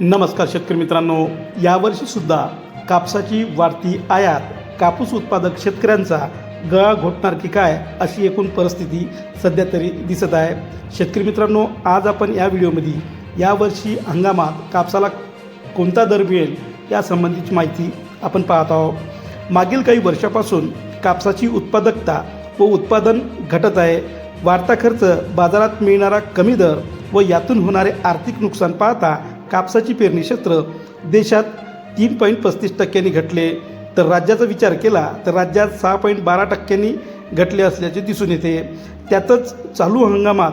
नमस्कार शेतकरी मित्रांनो. यावर्षीसुद्धा कापसाची वाढती आयात कापूस उत्पादक शेतकऱ्यांचा गळा घोटणार की काय अशी एकूण परिस्थिती सध्या तरी दिसत आहे. शेतकरी मित्रांनो आज आपण या व्हिडिओमध्ये यावर्षी हंगामात कापसाला कोणता दर मिळेल यासंबंधीची माहिती आपण पाहत आहोत. मागील काही वर्षापासून कापसाची उत्पादकता व उत्पादन घटत आहे. वाढता खर्च बाजारात मिळणारा कमी दर व यातून होणारे आर्थिक नुकसान पाहता कापसाची पेरणी क्षेत्र देशात तीन पॉईंट पस्तीस टक्क्यांनी घटले. तर राज्याचा विचार केला तर राज्यात सहा पॉईंट बारा टक्क्यांनी घटले असल्याचे दिसून येते. त्यातच चालू हंगामात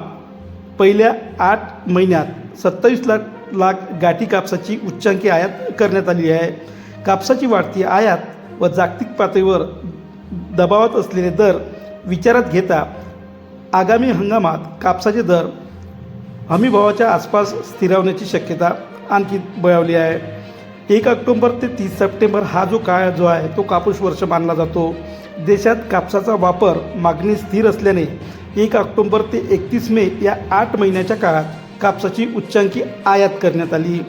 पहिल्या आठ महिन्यात सत्तावीस लाख लाख गाठी कापसाची उच्चांकी आयात करण्यात आली आहे. कापसाची वाढती आयात व जागतिक पातळीवर दबावात असलेले दर विचारात घेता आगामी हंगामात कापसाचे दर हमीभावाच्या आसपास स्थिरावण्याची शक्यता आणखी बळावली आहे. एक ऑक्टोंबर ते तीस सप्टेंबर हा जो काळ जो आहे तो कापूस वर्ष मानला जातो. देशात कापसाचा वापर मागणी स्थिर असल्याने एक ऑक्टोंबर ते एकतीस मे या आठ महिन्याच्या काळात कापसाची उच्चांकी आयात करण्यात आली.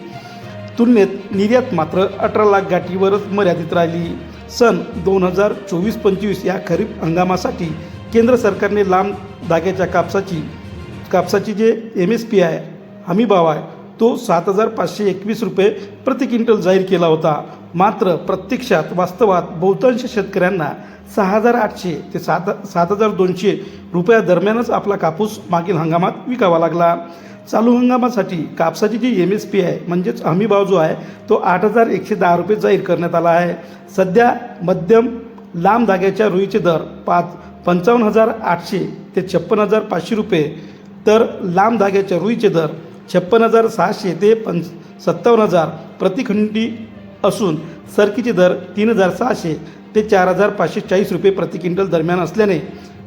तुलनेत निर्यात मात्र अठरा लाख गाठीवरच मर्यादित राहिली. सन दोन हजार चोवीस पंचवीस या खरीप हंगामासाठी केंद्र सरकारने लांब धाग्याच्या कापसाची कापसाची जे एम एस पी आहे हमी भाव आहे तो सात हजार पाचशे एकवीस रुपये प्रति क्विंटल जाहीर केला होता. मात्र प्रत्यक्षात वास्तवात बहुतांश शेतकऱ्यांना सहा हजार आठशे ते सात सात हजार दोनशे रुपया दरम्यानच आपला कापूस मागील हंगामात विकावा लागला. चालू हंगामासाठी कापसाची जी एम एस पी आहे म्हणजेच हमी भाव जो आहे तो आठ हजार एकशे दहा रुपये जाहीर करण्यात आला आहे. सध्या मध्यम लांब धाग्याच्या रुईचे दर पाच पंचावन्न हजार आठशे ते छप्पन हजार पाचशे रुपये तर लांब धाग्याच्या रुईचे दर छप्पन हजार सहाशे ते पंच सत्तावन्न हजार प्रतिखंडी असून सरकीचे दर तीन हजार सहाशे ते चार हजार पाचशे चाळीस रुपये प्रति क्विंटल दरम्यान असल्याने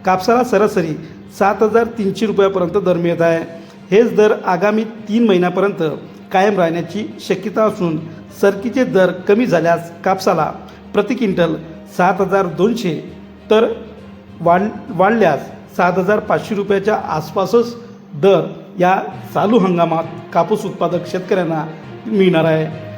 कापसाला सरासरी सात हजार तीनशे रुपयापर्यंत दर मिळत आहे. हेच दर आगामी तीन महिन्यापर्यंत कायम राहण्याची शक्यता असून सरकीचे दर कमी झाल्यास कापसाला प्रति क्विंटल सात हजार दोनशे तर वाढ वाढल्यास सात हजार पाचशे रुपयाच्या आसपासच दर या चालू हंगामात कापूस उत्पादक शेतकऱ्यांना मिळणार आहे.